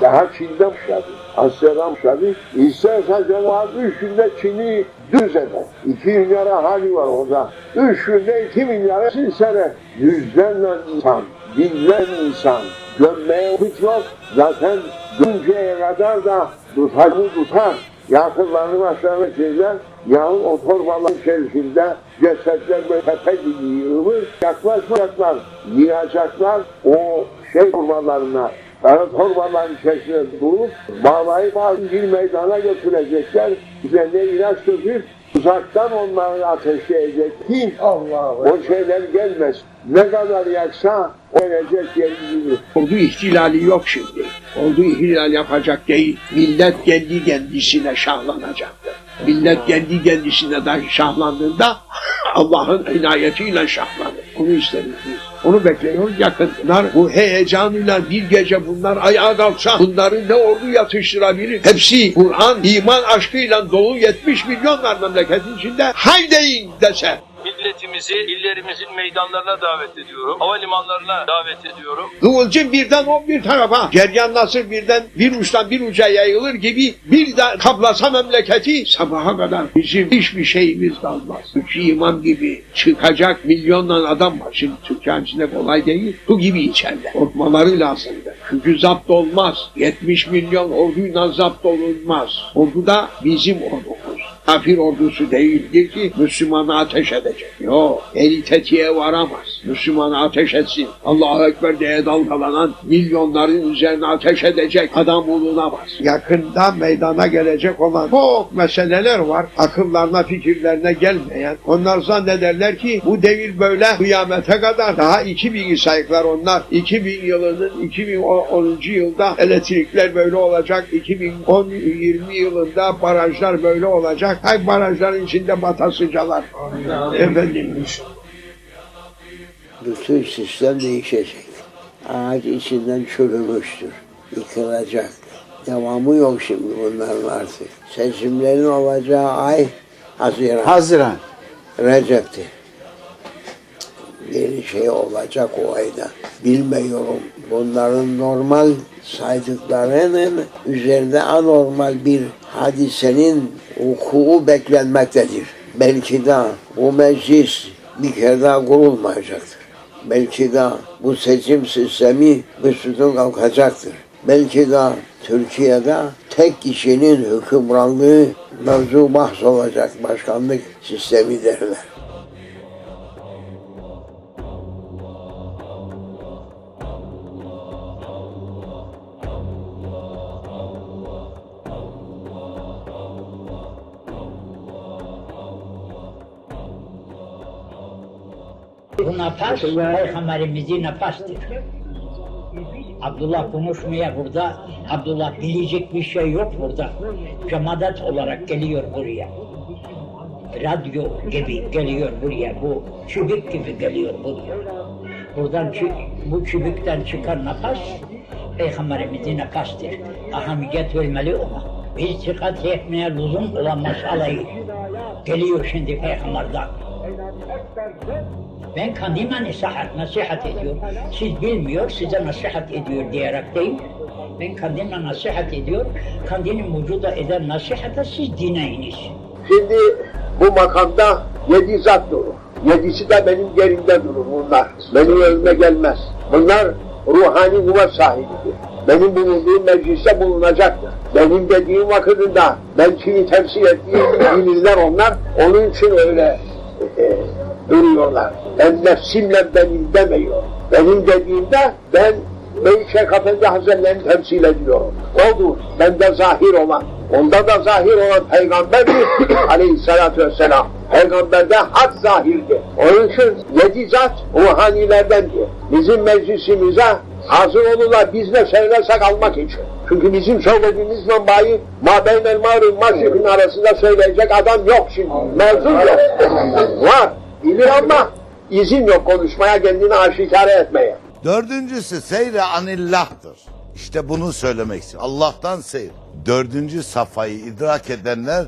Daha Çin'de başladı. Asya'dan başladı. İstersen Cenab-ı üç günde Çin'i düz eder. İki milyar hali var orada. Üç günde iki milyara silsene. Yüzlerle insan, binlerce insan gömmeye tutuyor. Zaten gönceye kadar da tutar mı tutar. Yakınlarını aşağıya çizler. Yağın o torbaların içerisinde cesetler böyle tepe gibi yığılır. Yaklaşmayacaklar, yiyecekler o şey torbalarına. Kara torbaların içerisinde durup bağlayıp bir meydana götürecekler. Üzerine ilaç döküp uzaktan onları ateşleyecek ki Allah o şeyler gelmez. Ne kadar yaksa o gelecek yeri gibi. Ordu ihtilali yok şimdi. Ordu ihtilal yapacak değil. Millet kendi kendisine şahlanacaktır. Millet kendi kendisine de şahlandığında Allah'ın inayetiyle şahlanır. Onu isteriz biz. Onu bekliyoruz yakın. Bunlar bu heyecanıyla bir gece bunlar ayağa kalksa bunları ne ordu yatıştırabilir? Hepsi Kur'an, iman aşkıyla dolu 70 milyonlar memleketin içinde haydeyin dese. Milletimizi illerimizin meydanlarına davet ediyorum. Havalimanlarına davet ediyorum. Kıvılcım birden on bir tarafa, ceryan nasıl birden bir uçtan bir uca yayılır gibi bir de kaplasa memleketi sabaha kadar bizim hiçbir şeyimiz kalmaz. Üç imam gibi çıkacak milyonla adam var. Şimdi Türkiye'nin içinde kolay değil. Bu gibi içeride. Korkmaları lazımdı. Çünkü zapt olmaz. 70 milyon orduyla zapt olunmaz. Ordu da bizim ordumuz. Kafir ordusu değildir ki Müslümanı ateş edecek. Yok, eli tetiğe varamaz. Müslümanı ateş etsin. Allahu Ekber diye dalgalanan milyonların üzerine ateş edecek adam bulunamaz. Yakında meydana gelecek olan çok meseleler var. Akıllarına, fikirlerine gelmeyen. Onlar zannederler ki bu devir böyle kıyamete kadar daha 2000'i sayıklar onlar. 2000 yılının 2010 yılda elektrikler böyle olacak. 2010-20 yılında barajlar böyle olacak. Hay barajların içinde batasıcalar. Efendim. Bütün sistem değişecek. Ağaç içinden çürümüştür. Yıkılacak. Devamı yok şimdi bunların artık. Seçimlerin olacağı ay Haziran. Haziran. Recep'ti. Bir şey olacak o ayda. Bilmiyorum. Bunların normal saydıklarının üzerinde anormal bir hadisenin vuku beklenmektedir. Belki de bu meclis bir kere daha kurulmayacaktır. Belki de bu seçim sistemi üstünden kalkacaktır. Belki de Türkiye'de tek kişinin hükümranlığı mevzu bahs olacak başkanlık sistemi derler. Nefes Peygamberimizin nefestir. Abdullah konuşmaya burada, Abdullah bilecek bir şey yok burada. Cemaat olarak geliyor buraya. Radyo gibi geliyor buraya, bu çubuk gibi geliyor buraya. Buradan bu çubuktan çıkan nefes Peygamberimizin nefestir. Ahamiyet vermeli ona. Biz dikkat etmeye lüzum olan meseleyi geliyor şimdi Peygamber'den. Ben kendime nasihat, nasihat ediyorum. Siz bilmiyor, size nasihat ediyor diyerek değil. Ben kendime nasihat ediyor. Kendini vücuda eden nasihata siz dinleyiniz. Şimdi bu makamda yedi zat durur. Yedisi de benim yerimde durur bunlar. Benim önüme gelmez. Bunlar ruhani kuvvet sahibidir. Benim bulunduğum mecliste bulunacaktır. Benim dediğim vakitinde ben kimi temsil ettiğimi bilirler onlar. Onun için öyle e, duruyorlar. Ben nefsimle benim demiyor. Benim dediğimde ben Bey Şeyh Efendi Hazretleri'ni temsil ediyorum. Odur. Bende zahir olan. Onda da zahir olan peygamberdir aleyhissalatü vesselam. Peygamberde hak zahirdir. Onun için yedi zat ruhanilerdendir. Bizim meclisimize hazır olurlar biz ne söylersek almak için. Çünkü bizim söylediğimiz manbayı ma beynel mağrib maşrikin arasında söyleyecek adam yok şimdi. Mevzu yok. Var. Bilir ama izin yok konuşmaya kendini aşikare etmeye. Dördüncüsü seyre anillah'tır. İşte bunu söylemek istiyorum. Allah'tan seyir. Dördüncü safhayı idrak edenler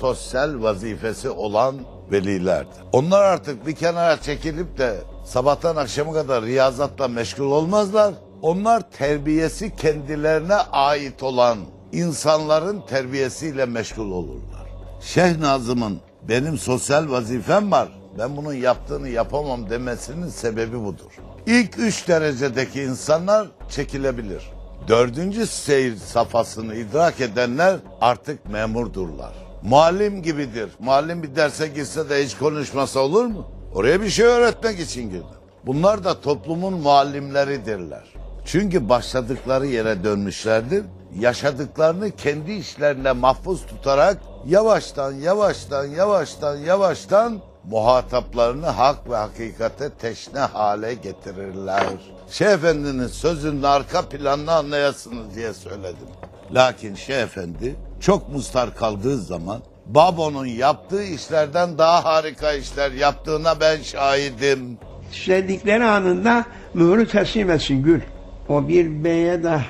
sosyal vazifesi olan velilerdir. Onlar artık bir kenara çekilip de sabahtan akşama kadar riyazatla meşgul olmazlar. Onlar terbiyesi kendilerine ait olan insanların terbiyesiyle meşgul olurlar. Şeyh Nazım'ın benim sosyal vazifem var. Ben bunun yaptığını yapamam demesinin sebebi budur. İlk üç derecedeki insanlar çekilebilir. Dördüncü seyir safhasını idrak edenler artık memurdurlar. Muallim gibidir. Muallim bir derse girse de hiç konuşmasa olur mu? Oraya bir şey öğretmek için girdim. Bunlar da toplumun muallimleridirler. Çünkü başladıkları yere dönmüşlerdir. Yaşadıklarını kendi işlerine mahfuz tutarak yavaştan yavaştan yavaştan yavaştan muhataplarını hak ve hakikate teşne hale getirirler. Şeyh Efendi'nin sözünün arka planını anlayasınız diye söyledim. Lakin Şeyh Efendi çok mustar kaldığı zaman Babo'nun yaptığı işlerden daha harika işler yaptığına ben şahidim. İstedikleri anında mührü teslim etsin Gül. O bir beye de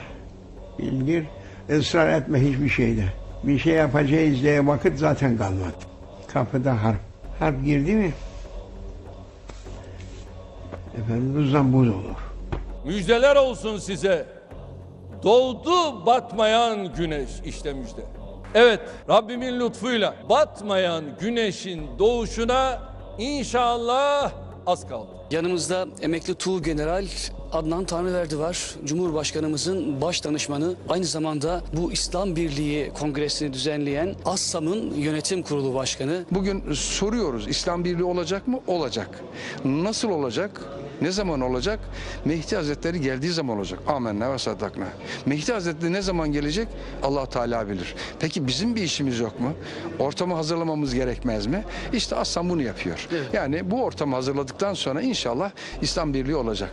bildir, ısrar etme hiçbir şeyde. Bir şey yapacağız diye vakit zaten kalmadı. Kapıda harp. Harp girdi mi? Efendim buzdan buz olur. Müjdeler olsun size. Doğdu batmayan güneş işte müjde. Evet Rabbimin lütfuyla batmayan güneşin doğuşuna inşallah az kaldı. Yanımızda emekli Tuğ General Adnan Tanrıverdi var. Cumhurbaşkanımızın baş danışmanı. Aynı zamanda bu İslam Birliği Kongresi'ni düzenleyen ASSAM'ın yönetim kurulu başkanı. Bugün soruyoruz İslam Birliği olacak mı? Olacak. Nasıl olacak? Ne zaman olacak? Mehdi Hazretleri geldiği zaman olacak. Amenna ve saddakna. Mehdi Hazretleri ne zaman gelecek? Allah Teala bilir. Peki bizim bir işimiz yok mu? Ortamı hazırlamamız gerekmez mi? İşte Assam bunu yapıyor. Yani bu ortamı hazırladıktan sonra inşallah İslam Birliği olacak.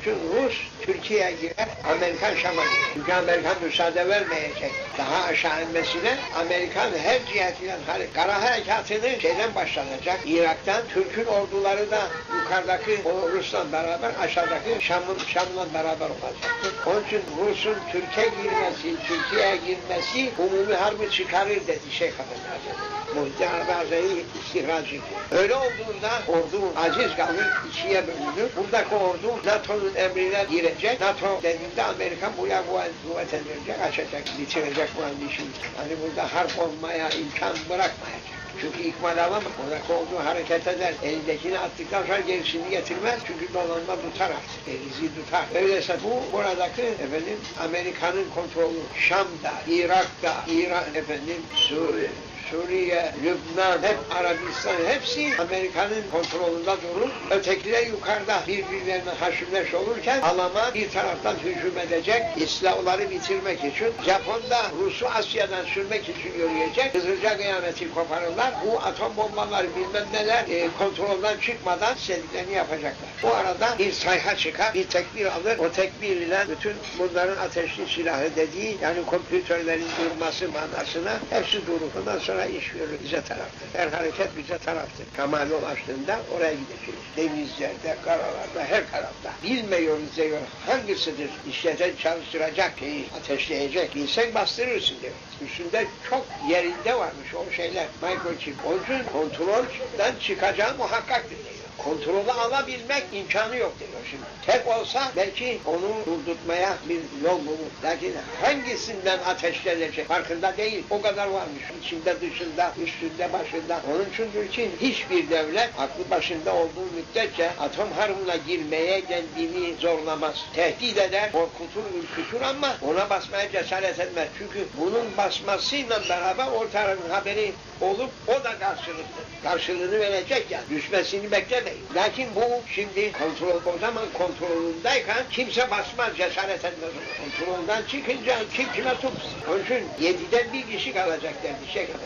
İçin Rus Türkiye'ye girer, Amerikan Şam'a girer. Çünkü Amerikan müsaade vermeyecek. Daha aşağı inmesine Amerikan her cihetinden hani kara harekatını şeyden başlanacak. Irak'tan Türk'ün orduları da yukarıdaki o Rus'la beraber aşağıdaki Şam'ın Şam'la beraber olacaktır. Onun için Rus'un Türkiye girmesi, Türkiye'ye girmesi umumi harbi çıkarır dedi Efendi Hazretleri. Muhittin Arabi Hazretleri. Öyle olduğunda ordu aciz kalır, ikiye bölünür. Buradaki ordu NATO'nun emrine girecek. NATO dediğinde Amerikan buraya kuvvet, edilecek, açacak, bitirecek bu işi. Hani burada harp olmaya imkan bırakmayacak. Çünkü ikmal alamaz. Buradaki ordu hareket eder. Elindekini attıktan sonra gerisini getirmez. Çünkü donanma tutar artık. Denizi tutar. Öyleyse bu buradaki efendim Amerika'nın kontrolü Şam'da, Irak'ta, İran efendim Suriye, Suriye, Lübnan, hep Arabistan hepsi Amerika'nın kontrolünde durur. Ötekiler yukarıda birbirlerine haşimleş olurken Alman bir taraftan hücum edecek, İslamları bitirmek için. Japon da Rus'u Asya'dan sürmek için yürüyecek. Hızlıca kıyameti koparırlar. Bu atom bombaları bilmem neler e, kontrolden çıkmadan istediklerini yapacaklar. Bu arada bir sayha çıkar, bir tekbir alır. O tekbir ile bütün bunların ateşli silahı dediği yani kompütörlerin durması manasına hepsi durur. Ondan sonra iş yürür bize taraftır. Her hareket bize taraftır. Kamale ulaştığında oraya gideceğiz. Denizlerde, karalarda, her tarafta. Bilmiyoruz diyor. Hangisidir işleten çalıştıracak şeyi ateşleyecek. Bilsen bastırırsın diyor. Üstünde çok yerinde varmış o şeyler. Microchip. Onun için kontrolden çıkacağı muhakkaktır kontrolü alabilmek imkanı yok diyor şimdi. Tek olsa belki onu durdurtmaya bir yol bulur. Lakin hangisinden ateşlenecek farkında değil. O kadar varmış. İçinde, dışında, üstünde, başında. Onun içindir ki hiçbir devlet aklı başında olduğu müddetçe atom harbına girmeye kendini zorlamaz. Tehdit eder, korkutur, ürkütür ama ona basmaya cesaret etmez. Çünkü bunun basmasıyla beraber o tarafın haberi olup o da karşılıklı. Karşılığını verecek yani. Düşmesini beklemeyin. Lakin bu şimdi kontrol o zaman kontrolündeyken kimse basmaz, cesaret etmez. Kontrolden çıkınca kim kime tutsun. Onun için yediden bir kişi kalacak derdi şey kadar.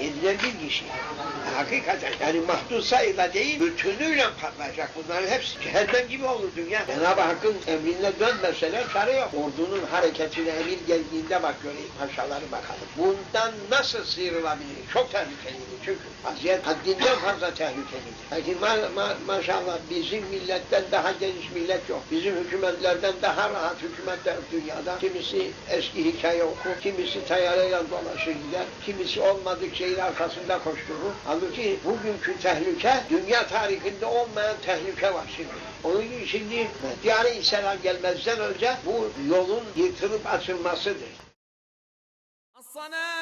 Yediden bir kişi. Hakikaten yani mahdut sayıda değil, bütünüyle patlayacak bunların hepsi. Cehennem gibi olur dünya. Cenab-ı Hakk'ın emrine dönmeseler çare yok. Ordunun hareketine emir geldiğinde bak göreyim aşağıları bakalım. Bundan nasıl sıyrılabilir? Çok tehlikelidir çünkü. Vaziyet haddinden fazla tehlikelidir. Lakin ma ma maşallah bizim milletten daha geniş millet yok. Bizim hükümetlerden daha rahat hükümetler dünyada. Kimisi eski hikaye okur, kimisi tayyarıyla dolaşır gider, kimisi olmadıkça şeyin arkasında koşturur diyordu ki bugünkü tehlike dünya tarihinde olmayan tehlike var şimdi. Onun için şimdi Mehdi Aleyhisselam gelmezden önce bu yolun yıkılıp açılmasıdır. As-sana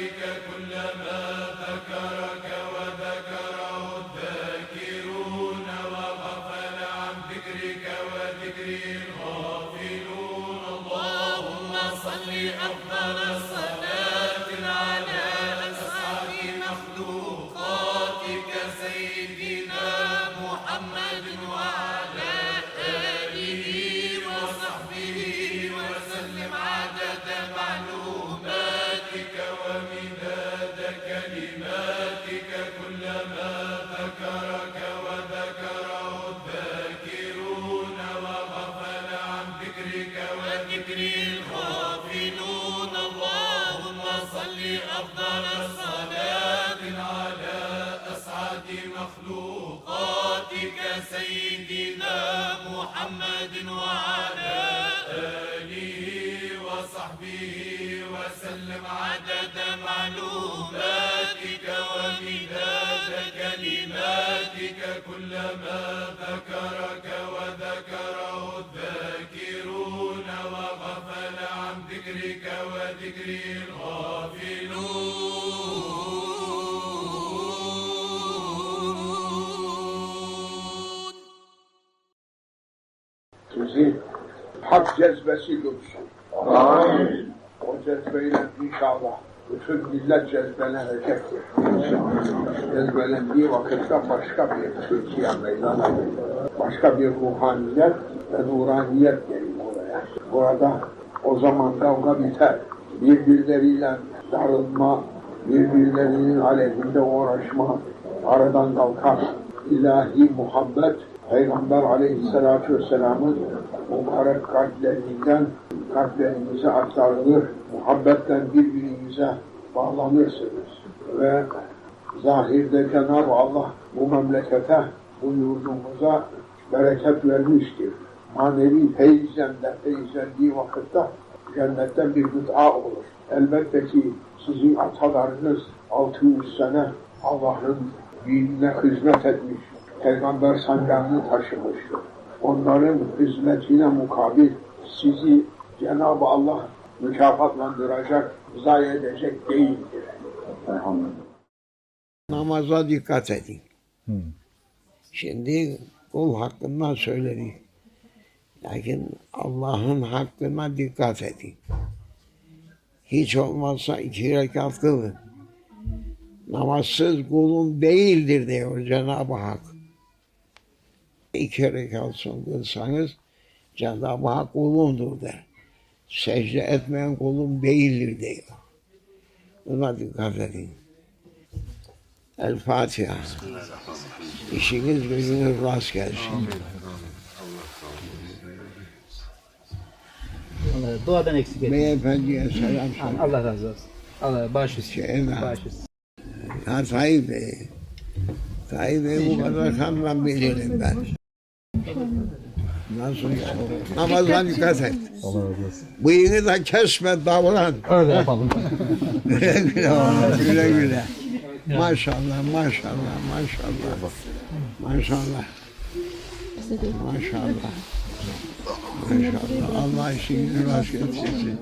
ذلك كلما وصحبه وسلم عدد معلوماتك ومداد كلماتك. كلما ذكرك وذكره الذاكرون وغفل عن ذكرك وذكر الغافلون. Sizi hak cezbesi lütfen. Amin. O cezbeyle inşallah bütün millet cezbelenecektir. Cezbelendiği vakitte başka bir Türkiye meydana. Başka bir ruhaniyet ve nuraniyet gelir oraya. Burada o zaman kavga biter. Birbirleriyle darılma, birbirlerinin aleyhinde uğraşma aradan kalkar. İlahi muhabbet Peygamber aleyhissalatü vesselamın mübarek kalplerinden kalplerinize aktarılır. Muhabbetten birbirinize bağlanırsınız. Ve zahirde Cenab-ı Allah bu memlekete, bu yurdumuza bereket vermiştir. Manevi feyizden de feyizlendiği vakitte cennetten bir gıda olur. Elbette ki sizin atalarınız 600 sene Allah'ın dinine hizmet etmiş, peygamber sancağını taşımıştır. Onların hizmetine mukabil sizi Cenab-ı Allah mükafatlandıracak, zayi edecek değildir. Namaza dikkat edin. Şimdi kul hakkından söyledik. Lakin Allah'ın hakkına dikkat edin. Hiç olmazsa iki rekat kılın. Namazsız kulun değildir diyor Cenab-ı Hak. İki rekat kılsanız Cenab-ı Hak kulundur der. Secde etmeyen kulum değildir diyor. Buna dikkat edin. El Fatiha. İşiniz gözünüz rast gelsin. Allah duadan eksik etmeyin. Beyefendiye selam söyle. Allah razı olsun. Allah. Şeyine. Baş üstüne. Ha Tayyip Bey. Tayyip Bey bu kadar kanla bilirim ben. Nasıl ya? Namazdan dikkat et. Allah razı olsun. Bıyığını da kesme davran. Öyle yapalım. güle güle oğlum, güle güle. Maşallah, maşallah, maşallah. Maşallah. Maşallah. Maşallah. Allah işini rast getirsin.